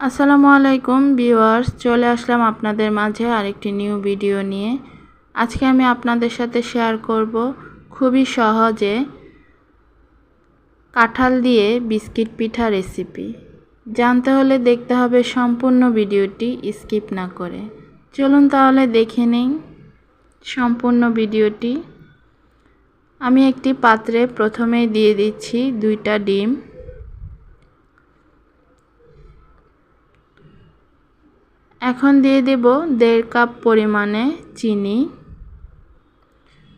আসসালামু আলাইকুম ভিউয়ার্স, চলে আসলাম আপনাদের মাঝে আরেকটি নিউ ভিডিও নিয়ে। আজকে আমি আপনাদের সাথে শেয়ার করব খুবই সহজে কাঁঠাল দিয়ে বিস্কিট পিঠা রেসিপি। জানতে হলে দেখতে হবে সম্পূর্ণ ভিডিওটি স্কিপ না করে। চলুন তাহলে দেখে নেই সম্পূর্ণ ভিডিওটি। আমি একটি পাত্রে প্রথমেই দিয়ে দিচ্ছি দুইটা ডিম। এখন দিয়ে দেব দেড় কাপ পরিমাণে চিনি।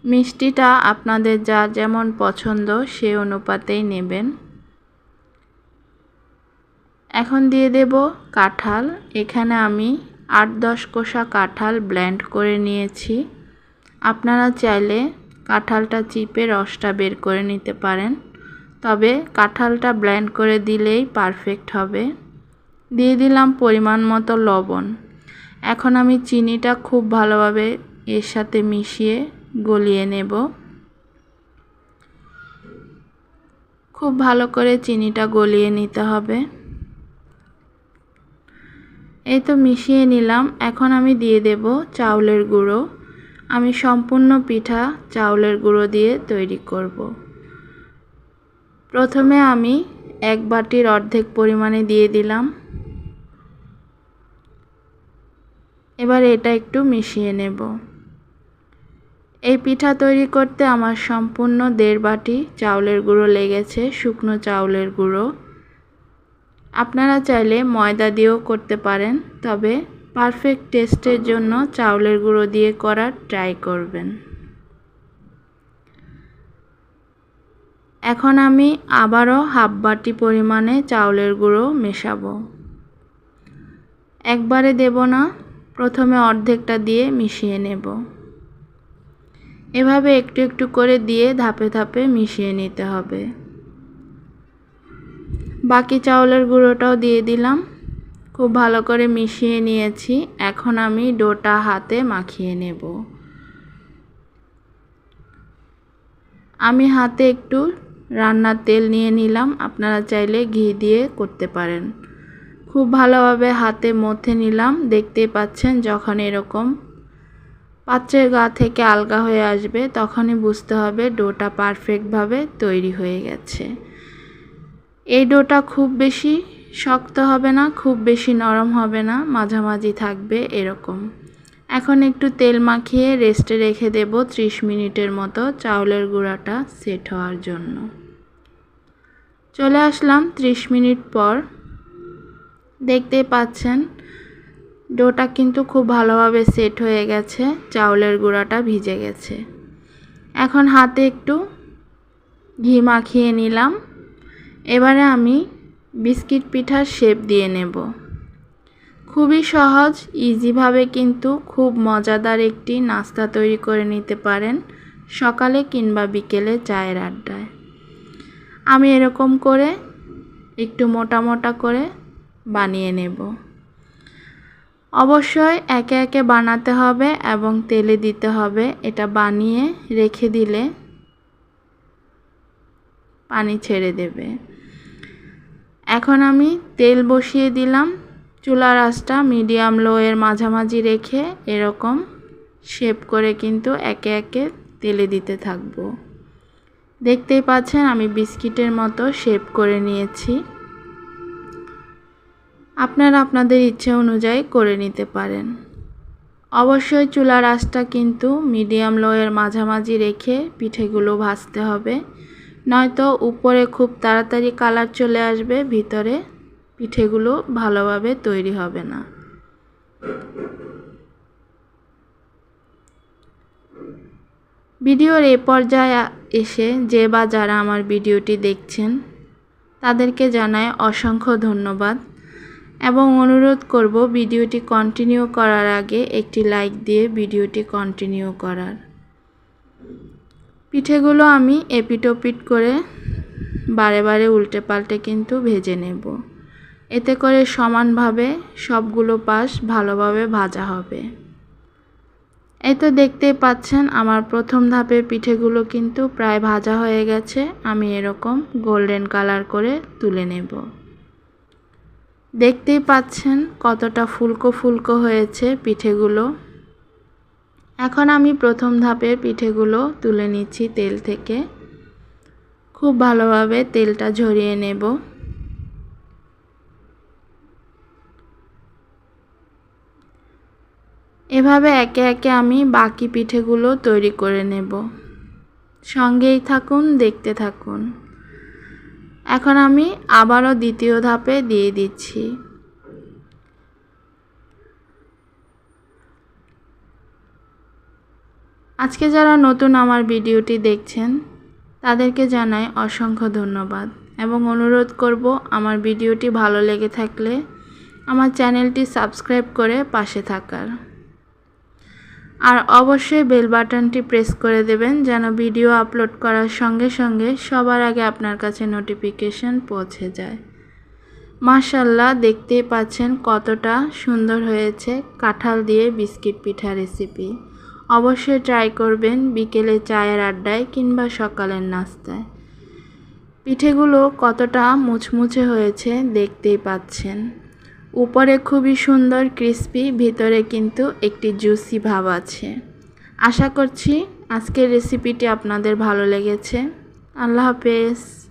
মিষ্টিটা আপনাদের যা যেমন পছন্দ সে অনুপাতেই নেবেন। এখন দিয়ে দেব কাঁঠাল। এখানে আমি আট দশ কোষা কাঁঠাল ব্ল্যান্ড করে নিয়েছি। আপনারা চাইলে কাঁঠালটা চিপে রসটা বের করে নিতে পারেন। তবে কাঁঠালটা ব্ল্যান্ড করে দিলেই পারফেক্ট হবে। দিয়ে দিলাম পরিমাণ মতো লবণ। এখন আমি চিনিটা খুব ভালোভাবে এর সাথে মিশিয়ে গলিয়ে নেব। খুব ভালো করে চিনিটা গলিয়ে নিতে হবে। এই তো মিশিয়ে নিলাম। এখন আমি দিয়ে দেব চাউলের গুঁড়ো। আমি সম্পূর্ণ পিঠা চাউলের গুঁড়ো দিয়ে তৈরি করব। প্রথমে আমি এক বাটির অর্ধেক পরিমাণে দিয়ে দিলাম। এবার এটা একটু মিশিয়ে নেব। এই পিঠা তৈরি করতে আমার সম্পূর্ণ দেড় বাটি চাউলের গুঁড়ো লেগেছে, শুকনো চাউলের গুঁড়ো। আপনারা চাইলে ময়দা দিয়েও করতে পারেন, তবে পারফেক্ট টেস্টের জন্য চাউলের গুঁড়ো দিয়ে করার ট্রাই করবেন। এখন আমি আবারও হাফ বাটি পরিমাণে চাউলের গুঁড়ো মেশাবো। একবারে দেব না প্রথমে অর্ধেকটা দিয়ে মিশিয়ে নেব। এভাবে একটু একটু করে দিয়ে ধাপে ধাপে মিশিয়ে নিতে হবে। বাকি চাউলের গুঁড়োটাও দিয়ে দিলাম। খুব ভালো করে মিশিয়ে নিয়েছি। এখন আমি ডোটা হাতে মাখিয়ে নেব। আমি হাতে একটু রান্নার তেল নিয়ে নিলাম। আপনারা চাইলে ঘি দিয়ে করতে পারেন। খুব ভালোভাবে হাতে মথে নিলাম। দেখতেই পাচ্ছেন যখন এরকম পাত্রের গা থেকে আলগা হয়ে আসবে, তখনই বুঝতে হবে ডোটা পারফেক্টভাবে তৈরি হয়ে গেছে। এই ডোটা খুব বেশি শক্ত হবে না, খুব বেশি নরম হবে না, মাঝামাঝি থাকবে এরকম। এখন একটু তেল মাখিয়ে রেস্টে রেখে দেব ত্রিশ মিনিটের মতো চাউলের গুঁড়াটা সেট হওয়ার জন্য। চলে আসলাম ত্রিশ মিনিট পর দেখতেই পাচ্ছেন, ডোটা কিন্তু খুব ভালোভাবে সেট হয়ে গেছে, চাউলের গুঁড়াটা ভিজে গেছে। এখন হাতে একটু ঘি মাখিয়ে নিলাম। এবারে আমি বিস্কিট পিঠার শেপ দিয়ে নেব। খুবই সহজ, ইজিভাবে কিন্তু খুব মজাদার একটি নাস্তা তৈরি করে নিতে পারেন সকালে কিংবা বিকেলে চায়ের আড্ডায়। আমি এরকম করে একটু মোটা মোটা করে বানিয়ে নেব। অবশ্যই একে একে বানাতে হবে এবং তেলে দিতে হবে। এটা বানিয়ে রেখে দিলে পানি ছেড়ে দেবে। এখন আমি তেল বসিয়ে দিলাম। চুলার আঁচটা মিডিয়াম লো এর মাঝামাঝি রেখে এরকম শেপ করে কিন্তু একে একে তেলে দিতে থাকব। দেখতেই পাচ্ছেন আমি বিস্কিটের মতো শেপ করে নিয়েছি। আপনারা আপনাদের ইচ্ছে অনুযায়ী করে নিতে পারেন। অবশ্যই চুলার আঁচটা কিন্তু মিডিয়াম লোয়ের মাঝামাঝি রেখে পিঠেগুলো ভাজতে হবে। নয়তো উপরে খুব তাড়াতাড়ি কালার চলে আসবে, ভিতরে পিঠেগুলো ভালোভাবে তৈরি হবে না। ভিডিওর এ পর্যায়ে এসে যে বা যারা আমার ভিডিওটি দেখছেন, তাদেরকে জানায় অসংখ্য ধন্যবাদ। এবং অনুরোধ করব ভিডিওটি কন্টিনিউ করার আগে একটি লাইক দিয়ে ভিডিওটি কন্টিনিউ করার। পিঠেগুলো আমি এপিটোপিট করে বারে বারে উল্টে পাল্টে কিন্তু ভেজে নেব। এতে করে সমানভাবে সবগুলো পাশ ভালোভাবে ভাজা হবে। এই তো দেখতেই পাচ্ছেন আমার প্রথম ধাপের পিঠেগুলো কিন্তু প্রায় ভাজা হয়ে গেছে। আমি এরকম গোল্ডেন কালার করে তুলে নেব। দেখতেই পাচ্ছেন কতটা ফুলকো ফুলকো হয়েছে পিঠেগুলো। এখন আমি প্রথম ধাপের পিঠেগুলো তুলে নিচ্ছি তেল থেকে। খুব ভালোভাবে তেলটা ঝরিয়ে নেব। এভাবে একে একে আমি বাকি পিঠেগুলো তৈরি করে নেব। সঙ্গেই থাকুন, দেখতে থাকুন। এখন আমি আবারও দ্বিতীয় ধাপে দিয়ে দিচ্ছি। আজকে যারা নতুন আমার ভিডিওটি দেখছেন, তাদেরকে জানাই অসংখ্য ধন্যবাদ এবং অনুরোধ করব আমার ভিডিওটি ভালো লেগে থাকলে আমার চ্যানেলটি সাবস্ক্রাইব করে পাশে থাকার। আর অবশ্যই বেল বাটনটি প্রেস করে দেবেন যেন ভিডিও আপলোড করার সঙ্গে সঙ্গে সবার আগে আপনার কাছে নোটিফিকেশন পৌঁছে যায়। মাশাল্লাহ দেখতেই পাচ্ছেন কতটা সুন্দর হয়েছে কাঁঠাল দিয়ে বিস্কিট পিঠা রেসিপি। অবশ্যই ট্রাই করবেন বিকেলে চায়ের আড্ডায় কিংবা সকালের নাস্তায়। পিঠেগুলো কতটা মুচমুচে হয়েছে দেখতেই পাচ্ছেন। উপরে খুবই সুন্দর ক্রিস্পি ভিতরে কিন্তু একটি জুসি ভাব আছে। আশা করছি আজকের রেসিপিটি আপনাদের ভালো লেগেছে। আল্লাহ হাফেজ।